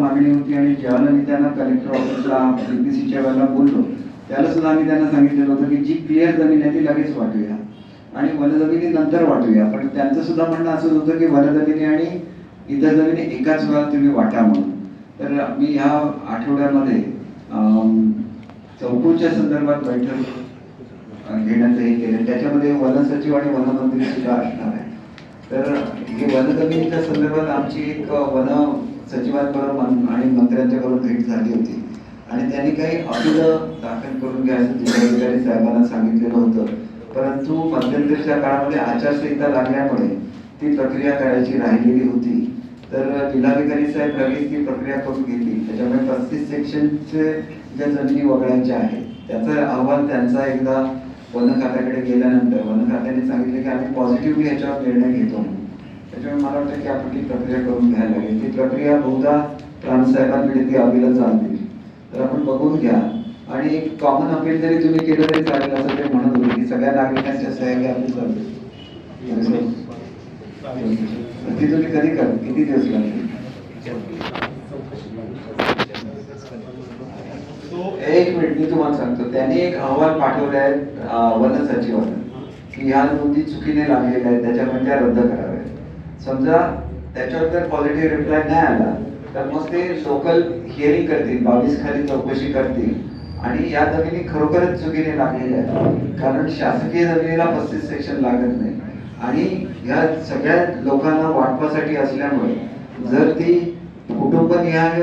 मागणी होती आणि ज्यावेळेला मी त्यांना कलेक्टर ऑफिसला बीपीसीच्या वेळेला बोललो त्याला सुद्धा आम्ही त्यांना सांगितलेलं होतं की जी क्लिअर जमीन आहे ती लगेच वाटूया. आणि वनजमिनी नंतर वाटूया. पण त्यांचं सुद्धा म्हणणं असंच होतं की वनजमिनी आणि इतर जमिनी एकाच वेळा तुम्ही वाटा म्हणून. तर मी ह्या आठवड्यामध्ये चौकूच्या संदर्भात बैठक घेण्याचं हे केलं. त्याच्यामध्ये वनसचिव आणि वनमंत्री सुद्धा असणार आहे तर हे वनजमिनीच्या संदर्भात आमची एक वन सचिवांबरोबर आणि मंत्र्यांच्याबरोबर भेट झाली होती. आणि त्यांनी काही अपीलं दाखल करून घ्यायचं जिल्हाधिकारी साहेबांना सांगितलेलं होतं. परंतु मध्यंतरीच्या काळामध्ये आचारसंहिता लागल्यामुळे ती प्रक्रिया करायची राहिलेली होती. तर जिल्हाधिकारी साहेब लगेच ती प्रक्रिया करून घेतली. त्याच्यामुळे पस्तीस सेक्शनचे ज्या जमिनी वगळायच्या आहेत त्याचा अहवाल त्यांचा एकदा वन खात्याकडे गेल्यानंतर वन खात्याने सांगितले की आम्ही पॉझिटिव्हली याच्यावर निर्णय घेतो म्हणून. त्याच्यामुळे मला वाटतं की आपण ती प्रक्रिया करून घ्यायला लागेल ती प्रक्रिया बहुधा प्राणसाहेबांकडे ती अभिला चालतील तर आपण बघून घ्या. आणि एक कॉमन अपील जरी तुम्ही केलं तरी चालेल असं ते म्हणत होते की सगळ्या नागरिकांच्या सह्या घ्या आपली चालते ती तुम्ही कधी कर किती दिवस लागतील? एक मिनिट मी तुम्हाला सांगतो. त्यांनी एक अहवाल पाठवलाय अं, वन सचिवांना की ह्या नोंदी चुकीने लागलेल्या आहेत त्याच्यामुळे त्या रद्द कराव्या समजा त्याच्यावर जर पॉझिटिव्ह रिप्लाय नाही आला तर मग ते लोकल हिअरिंग करतील बावीस खाली चौकशी करतील. आणि या जमिनी खरोखरच चुकीने लागलेल्या आहेत. कारण शासकीय जमिनीला पस्तीस सेक्शन लागत नाही. आणि ह्या सगळ्या लोकांना वाटपासाठी असल्यामुळे जर ती कुटुंबनिहाय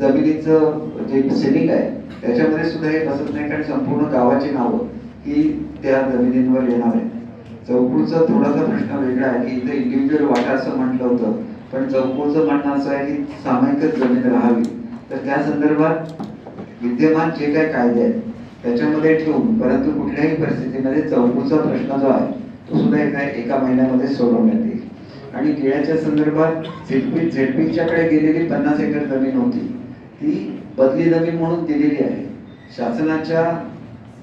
जमिनीचं जे सेलिंग आहे त्याच्यामध्ये सुद्धा हे बसत नाही. कारण संपूर्ण गावाची नावं ही त्या जमिनींवर येणार आहेत. चौकूचा थोडासा प्रश्न वेगळा आहे की इथे इंडिव्हिज्युअल वाटा असं म्हटलं होतं पण चौकूचं म्हणणं असं आहे की सामायिकच जमीन राहावी. तर त्या संदर्भात विद्यमान जे काही कायदे आहेत त्याच्यामध्ये ठेवून परंतु कुठल्याही परिस्थितीमध्ये चौकूचा प्रश्न जो आहे तो सुद्धा एका एका महिन्यामध्ये सोडवण्यात येईल. आणि केळ्याच्या संदर्भात झेडपी झेडपीच्याकडे गेलेली पन्नास एकर जमीन होती ती बदली जमीन म्हणून दिलेली आहे. शासनाच्या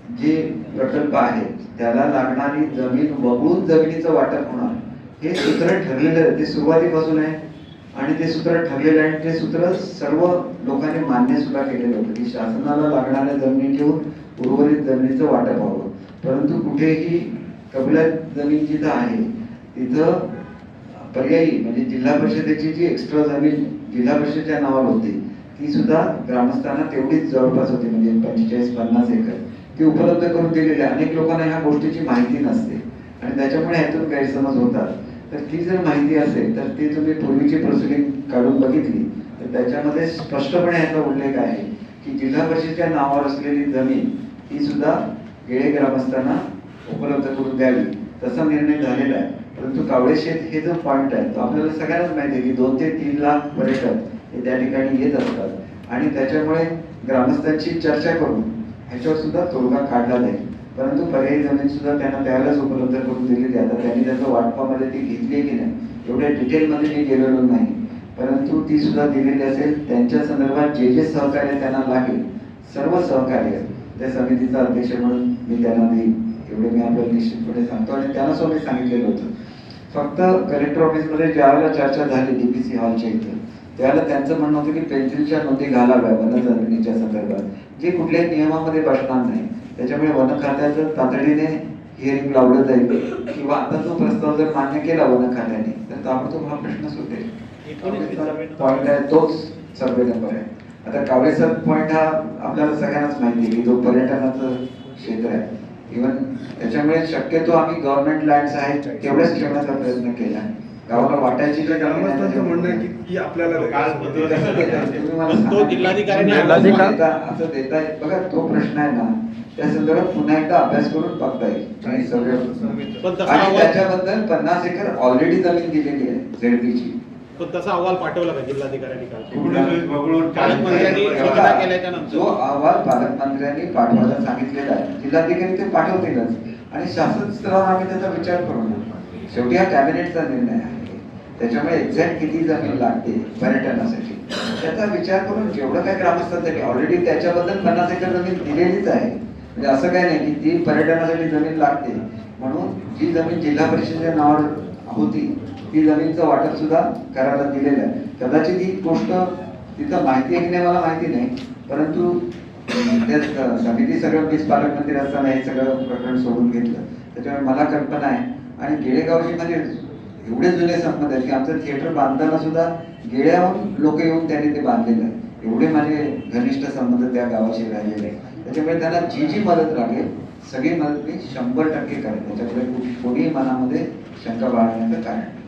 जे प्रकल्प आहे त्याला लागणारी जमीन वगळून जमिनीचं वाटप होणार. हे सूत्र ठरलेलं आहे. ते सुरुवातीपासून आहे. आणि ते सूत्र ठरलेलं आहे. आणि ते सूत्र सर्व लोकांनी मान्य सुद्धा केलेलं होतं की शासनाला लागणाऱ्या जमिनी ठेवून उर्वरित जमिनीचं वाटप व्हावं. परंतु कुठेही कबिलात जमीन जिथं आहे तिथं पर्यायी म्हणजे जिल्हा परिषदेची जी एक्स्ट्रा जमीन जिल्हा परिषदेच्या नावावर होती ती सुद्धा ग्रामस्थांना तेवढीच जवळपास होती. म्हणजे पंचेचाळीस पन्नास एकर. ती उपलब्ध करून दिलेली अनेक लोकांना ह्या गोष्टीची माहिती नसते. आणि त्याच्यामुळे ह्यातून गैरसमज होतात. तर ती जर माहिती असेल तर ती तुम्ही पूर्वीची प्रोसिडिंग काढून बघितली तर त्याच्यामध्ये स्पष्टपणे याचा उल्लेख आहे की जिल्हा परिषदेच्या नावावर असलेली जमीन ही सुद्धा गेळे ग्रामस्थांना उपलब्ध करून द्यावी. तसा निर्णय झालेला आहे. परंतु कावळे शेत हे जो पॉईंट आहे तो आपल्याला सगळ्यांनाच माहिती आहे की दोन ते तीन लाख पर्यटक हे त्या ठिकाणी येत असतात. आणि त्याच्यामुळे ग्रामस्थांची चर्चा करून ह्याच्यावर सुद्धा तोडगा काढला जाईल परंतु पर्यायी जमीन सुद्धा त्यांना त्यावेळेस उपलब्ध करून दिलेली आहे. आता त्यांनी त्याचं वाटपामध्ये ती घेतली की नाही एवढ्या डिटेलमध्ये मी गेलेलो नाही. परंतु ती सुद्धा दिलेली असेल. त्यांच्या संदर्भात जे जे सहकार्य त्यांना लागेल सर्व सहकार्य त्या समितीचा अध्यक्ष म्हणून मी त्यांना देईन. एवढे मी आपल्याला निश्चितपणे सांगतो आणि त्यांना सुद्धा सांगितलेलं होतं. फक्त कलेक्टर ऑफिसमध्ये ज्यावेळेला चर्चा झाली डीपीसी हॉलच्या इथं त्यावेळेला त्यांचं म्हणणं होतं की पेन्सिलच्या नोंदी घालाव्या वन जमिनीच्या संदर्भात. जे कुठल्याही नियमामध्ये बसणार नाही. त्याच्यामुळे वन खात्याचं तातडीने हिअरिंग लावलं जाईल. किंवा आता जो प्रस्ताव जर मान्य केला वन खात्याने तर ताबडतोब हा प्रश्न सुटेल. पॉईंट आहे तोच सर्वे नंबर आहे. आता कावळेसर पॉईंट हा आपल्याला सगळ्यांनाच माहिती आहे. की तो पर्यटनाचं क्षेत्र आहे. इव्हन त्याच्यामुळे शक्यतो आम्ही गव्हर्नमेंट लँड्स आहेत तेवढ्याच ठेवण्याचा प्रयत्न केला. आहे गावाला वाटायची तर ग्रामस्थांचं म्हणणं आहे की ती आपल्याला ते सांगा. तो जिल्हाधिकाऱ्यांनी असं देता- असं देताय. बघा तो प्रश्न आहे ना त्या संदर्भात पुन्हा एकदा अभ्यास करून बघता येईल आणि सर्वे त्याच्याबद्दल पन्नास एकर ऑलरेडी जमीन दिलेली आहे झेडपीची. पण तसा अहवाल पाठवला का जिल्हाधिकाऱ्यांनी काल? जो अहवाल पालकमंत्र्यांनी पाठवायला सांगितलेला आहे जिल्हाधिकारी ते पाठवतीलच. आणि शासन स्तरावर आम्ही त्याचा विचार करू शेवटी हा कॅबिनेटचा निर्णय आहे. त्याच्यामुळे एक्झॅक्ट किती जमीन लागते पर्यटनासाठी. त्याचा विचार करून जेवढं काय ग्रामस्थांसाठी ऑलरेडी त्याच्याबद्दल पन्नास एकर जमीन दिलेलीच आहे. म्हणजे असं काय नाही की ती पर्यटनासाठी जमीन लागते म्हणून जी जमीन जिल्हा परिषदेच्या नावावर होती ती जमीनचं वाटप सुद्धा करायला दिलेलं आहे. कदाचित ही गोष्ट तिथं माहिती आहे की नाही मला माहिती नाही. परंतु त्या समिती सगळं मीच पालकमंत्री असताना हे सगळं प्रकरण सोडून घेतलं. त्याच्यामुळे मला कल्पना आहे आणि गेळेगावशी म्हणजे एवढे जुने संबंध आहेत की आमचं थिएटर बांधताना सुद्धा गेळ्याहून लोक येऊन त्यांनी ते बांधलेलं आहे. एवढे माझे घनिष्ठ संबंध त्या गावाशी राहिलेले आहेत. त्याच्यामुळे त्यांना जी जी मदत लागेल सगळी मदत मी शंभर टक्के करेन. त्याच्याकडे कोणीही मनामध्ये शंका बाळगण्याचं कारण नाही.